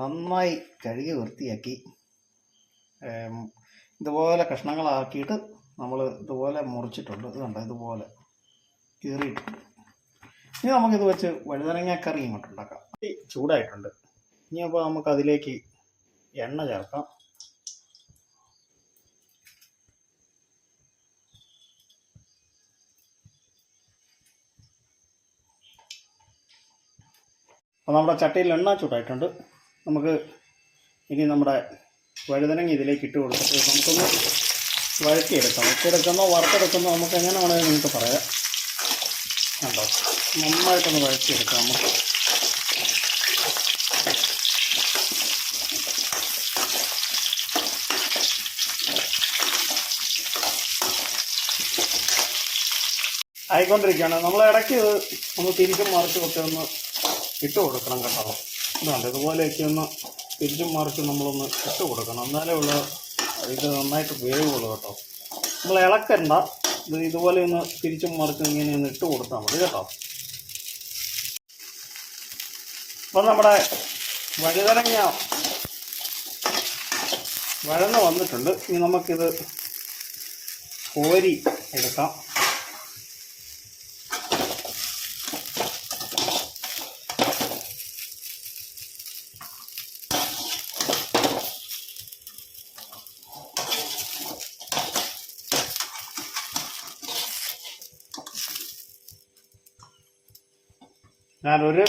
നന്നായി കഴുകി വൃത്തിയാക്കി ഇതുപോലെ കഷ്ണങ്ങളാക്കിയിട്ട് നമ്മൾ ഇതുപോലെ മുറിച്ചിട്ടുണ്ട്. ഇത് കണ്ടോ? ഇതുപോലെ കീറിയിട്ടുണ്ട്. ഇനി നമുക്കിത് വെച്ച് വഴുതനങ്ങ കറി ഇങ്ങോട്ട് ഉണ്ടാക്കാം. ചൂടായിട്ടുണ്ട്. ഇനി അപ്പോൾ നമുക്കതിലേക്ക് എണ്ണ ചേർക്കാം. അപ്പോൾ നമ്മുടെ ചട്ടിയിൽ എണ്ണ ചൂടായിട്ടുണ്ട്. നമുക്ക് ഇനി നമ്മുടെ വഴുതനങ്ങ ഇതിലേക്ക് ഇട്ട് കൊടുത്തിട്ട് നമുക്കൊന്ന് വഴറ്റിയെടുക്കാം. വഴറ്റിയെടുക്കുന്നോ വറുത്തെടുക്കുന്നോ നമുക്ക് എങ്ങനെ വേണമെങ്കിൽ നിങ്ങൾക്ക് പറയാം. കണ്ടോ? നന്നായിട്ടൊന്ന് വഴറ്റിയെടുക്കാം നമുക്ക്. ആയിക്കൊണ്ടിരിക്കുകയാണ്. നമ്മൾ ഇടയ്ക്ക് ഒന്ന് തിരിച്ചും മറിച്ചും ഒക്കെ ഒന്ന് ഇട്ട് കൊടുക്കണം കേട്ടോ. ഇതുണ്ട് ഇതുപോലെയൊക്കെ ഒന്ന് തിരിച്ചും മറിച്ചും നമ്മളൊന്ന് ഇട്ട് കൊടുക്കണം. എന്നാലേ ഉള്ള ഇത് നന്നായിട്ട് വേവുള്ളൂ കേട്ടോ. നമ്മൾ ഇളക്കണ്ട. ഇത് ഇതുപോലെ ഒന്ന് തിരിച്ചും മറിച്ചും ഇങ്ങനെ ഒന്ന് ഇട്ട് കൊടുത്താൽ മതി കേട്ടോ. അപ്പം നമ്മുടെ വഴുതനങ്ങ വഴന്ന് വന്നിട്ടുണ്ട്. ഇനി നമുക്കിത് കോരി എടുക്കാം. ഞാൻ ഒരു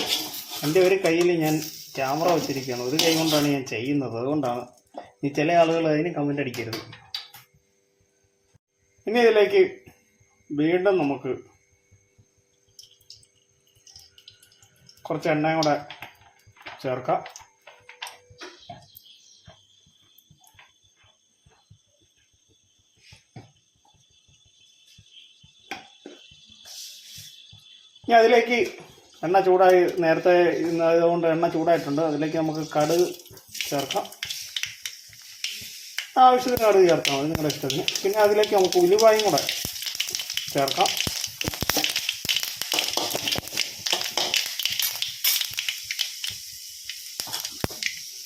എന്റെ ഒരു കയ്യിൽ ഞാൻ ക്യാമറ വെച്ചിരിക്കുകയാണ്. ഒരു കൈ കൊണ്ടാണ് ഞാൻ ചെയ്യുന്നത്. അതുകൊണ്ടാണ് ഇനി ചില ആളുകൾ അതിന് കമന്റ് അടിക്കരുത്. ഇനി ഇതിലേക്ക് വീണ്ടും നമുക്ക് കുറച്ച് എണ്ണയും കൂടെ ചേർക്കാം. ഇനി അതിലേക്ക് എണ്ണ ചൂടായി നേരത്തെ ഇന്നതുകൊണ്ട് എണ്ണ ചൂടായിട്ടുണ്ട്. അതിലേക്ക് നമുക്ക് കടുക് ചേർക്കാം. ആവശ്യത്തിന് കടുക് ചേർക്കാം. അത് നിങ്ങളുടെ ഇഷ്ടത്തിന്. പിന്നെ അതിലേക്ക് നമുക്ക് ഉലുവായും കൂടെ ചേർക്കാം.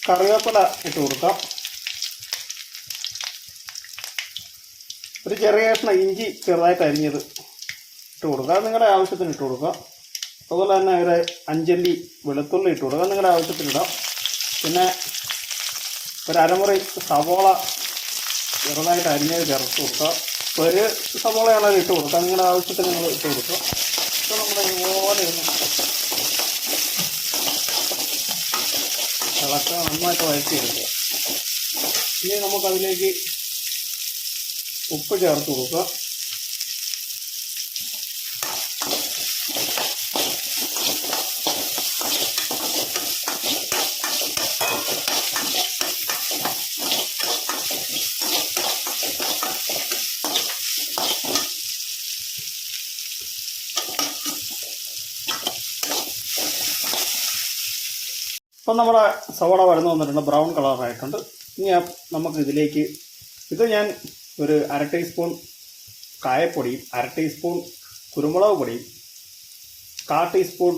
കറിവേപ്പില ഇട്ട് കൊടുക്കാം. ഒരു ചെറിയ കഷ്ണം ഇഞ്ചി ചെറുതായിട്ട് അരിഞ്ഞത് ഇട്ട് കൊടുക്കുക നിങ്ങളുടെ ആവശ്യത്തിന് ഇട്ട് കൊടുക്കുക അതുപോലെ തന്നെ ഒരു അഞ്ചല്ലി വെളുത്തുള്ളി ഇട്ട് കൊടുക്കുക. നിങ്ങളുടെ ആവശ്യത്തിനിടാം പിന്നെ ഒരു അരമുറി സവോള ചെറുതായിട്ട് അരിഞ്ഞത് ചേർത്ത് കൊടുക്കുക. ഒരു സവോളയാണ് ഇട്ട് കൊടുക്കുക നിങ്ങളുടെ ആവശ്യത്തിന് നിങ്ങൾ ഇട്ട് കൊടുക്കുക ഇപ്പോൾ നമ്മൾ ഇതുപോലെ ഇളക്കുക നന്നായിട്ട് വഴറ്റിയെടുക്കുക. ഇനി നമുക്കതിലേക്ക് ഉപ്പ് ചേർത്ത് കൊടുക്കുക. ഇപ്പം നമ്മുടെ സവോള വരുന്ന വന്നിട്ടുണ്ട് ബ്രൗൺ കളറായിട്ടുണ്ട്. ഇനി നമുക്ക് ഇതിലേക്ക് ഇത് ഞാൻ ഒരു അര ടീസ്പൂൺ കായപ്പൊടിയും അര ടീസ്പൂൺ കുരുമുളക് പൊടിയും കാ ടീസ്പൂൺ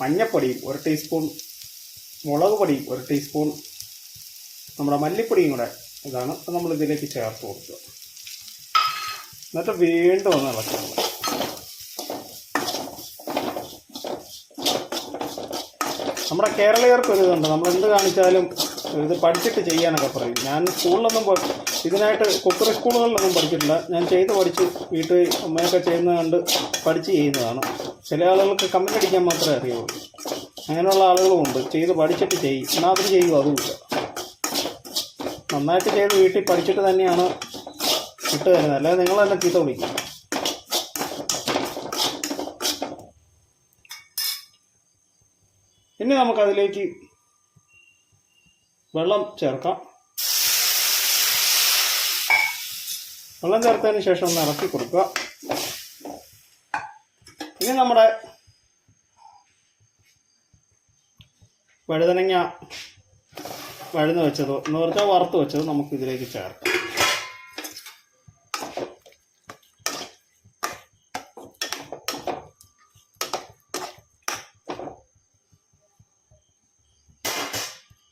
മഞ്ഞപ്പൊടിയും ഒരു ടീസ്പൂൺ മുളക് പൊടിയും ഒരു ടീസ്പൂൺ നമ്മുടെ മല്ലിപ്പൊടിയും കൂടെ ഇതാണ്. നമ്മൾ ഇതിലേക്ക് ചേർത്ത് കൊടുക്കുക. എന്നിട്ട് വീണ്ടും ഒന്ന് ഇളക്കുക നമ്മുടെ കേരളീയർക്ക് ഒരു ഇതുണ്ട്. നമ്മൾ എന്ത് കാണിച്ചാലും ഇത് പഠിച്ചിട്ട് ചെയ്യാനൊക്കെ പറയും. ഞാൻ സ്കൂളിലൊന്നും ഇതിനായിട്ട് കുക്കറി സ്കൂളുകളിലൊന്നും പഠിച്ചിട്ടില്ല. ഞാൻ ചെയ്ത് പഠിച്ച്. വീട്ടിൽ അമ്മയൊക്കെ ചെയ്യുന്നത് കണ്ട് പഠിച്ച് ചെയ്യുന്നതാണ്. ചില ആളുകൾക്ക് കമന്റ് അടിക്കാൻ മാത്രമേ അറിയുള്ളൂ. അങ്ങനെയുള്ള ആളുകളും ഉണ്ട്. ചെയ്ത് പഠിച്ചിട്ട് ചെയ്യും. എന്നാൽ അവർ ചെയ്യും അതുമില്ല നന്നായിട്ട് ചെയ്ത് വീട്ടിൽ പഠിച്ചിട്ട് തന്നെയാണ് ഇട്ട് തരുന്നത്. അല്ലാതെ നിങ്ങൾ തന്നെ ചീത്ത വിളിക്കും. ഇനി നമുക്കതിലേക്ക് വെള്ളം ചേർക്കാം. വെള്ളം ചേർത്തതിന് ശേഷം ഒന്ന് ഇറക്കി കൊടുക്കുക. ഇനി നമ്മുടെ വഴുതനങ്ങ വഴുന്ന് വെച്ചതോ എന്ന് പറഞ്ഞാൽ വറുത്ത് വെച്ചത് നമുക്കിതിലേക്ക് ചേർക്കാം.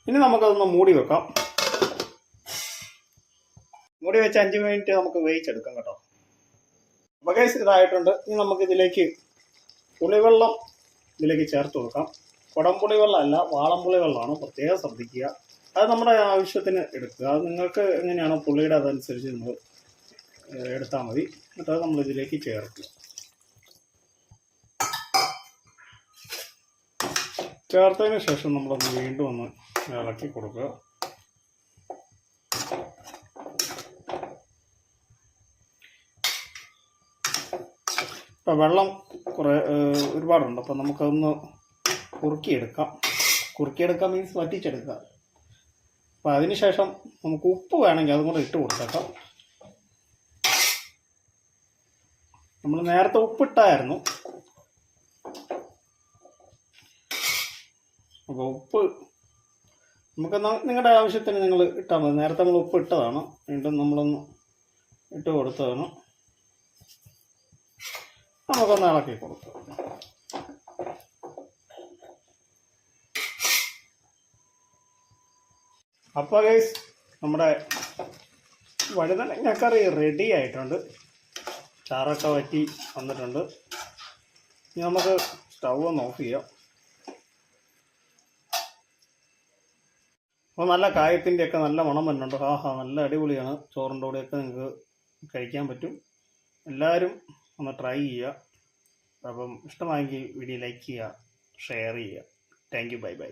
ഇനി നമുക്കതൊന്ന് മൂടി വെക്കാം. മൂടി വെച്ച് അഞ്ച് മിനിറ്റ് നമുക്ക് വേവിച്ചെടുക്കാം കേട്ടോ. അപ്പോൾ ഇതായിട്ടുണ്ട്. ഇനി നമുക്ക് ഇതിലേക്ക് പുളിവെള്ളം ഇതിലേക്ക് ചേർത്ത് കൊടുക്കാം. കുടംപുളി വെള്ളമല്ല വാളംപുളി വെള്ളമാണ് പ്രത്യേകം ശ്രദ്ധിക്കുക. അത് നമ്മുടെ ആവശ്യത്തിന് എടുക്കുക. അത് നിങ്ങൾക്ക് എങ്ങനെയാണോ പുളിയുടെ അതനുസരിച്ച് നിങ്ങൾ എടുത്താൽ മതി. എന്നിട്ട് ഇതിലേക്ക് ചേർക്കുക. ചേർത്തതിന് ശേഷം നമ്മളൊന്ന് വീണ്ടും ഒന്ന് ഇളക്കി കൊടുക്കുക. ഇപ്പം വെള്ളം കുറേ ഒരുപാടുണ്ട്. അപ്പം നമുക്കതൊന്ന് കുറുക്കിയെടുക്കാം. കുറുക്കിയെടുക്കാം മീൻസ് വറ്റിച്ചെടുക്കുക. അപ്പം അതിനുശേഷം നമുക്ക് ഉപ്പ് വേണമെങ്കിൽ അതും കൂടെ ഇട്ട് കൊടുത്തേക്കാം നമ്മൾ നേരത്തെ ഉപ്പിട്ടായിരുന്നു. അപ്പോൾ ഉപ്പ്. നമുക്ക് നിങ്ങളുടെ ആവശ്യത്തിന് നിങ്ങൾ ഇട്ടാൽ മതി. നേരത്തെ നമ്മൾ ഉപ്പ് ഇട്ടതാണ്. വീണ്ടും നമ്മളൊന്ന് ഇട്ട് കൊടുത്തതാണ്. നമുക്കൊന്ന് ഇളക്കി കൊടുത്തു അപ്പോൾ ഗൈസ് നമ്മുടെ വഴുതനങ്ങക്കറി റെഡി ആയിട്ടുണ്ട്. ചാറൊക്കെ വറ്റി വന്നിട്ടുണ്ട്. ഇനി നമുക്ക് സ്റ്റൗ ഒന്ന് ഓഫ് ചെയ്യാം. അപ്പോൾ നല്ല കായത്തിന്റെ ഒക്കെ നല്ല മണം വരുന്നുണ്ട്. ഹാ നല്ല അടിപൊളിയാണ്. ചോറിന്റെ കൂടെയൊക്കെ നിങ്ങൾക്ക് കഴിക്കാൻ പറ്റും. എല്ലാവരും ഒന്ന് ട്രൈ ചെയ്യുക. അപ്പം ഇഷ്ടമായെങ്കിൽ വീഡിയോ ലൈക്ക് ചെയ്യുക ഷെയർ ചെയ്യുക. Thank you bye bye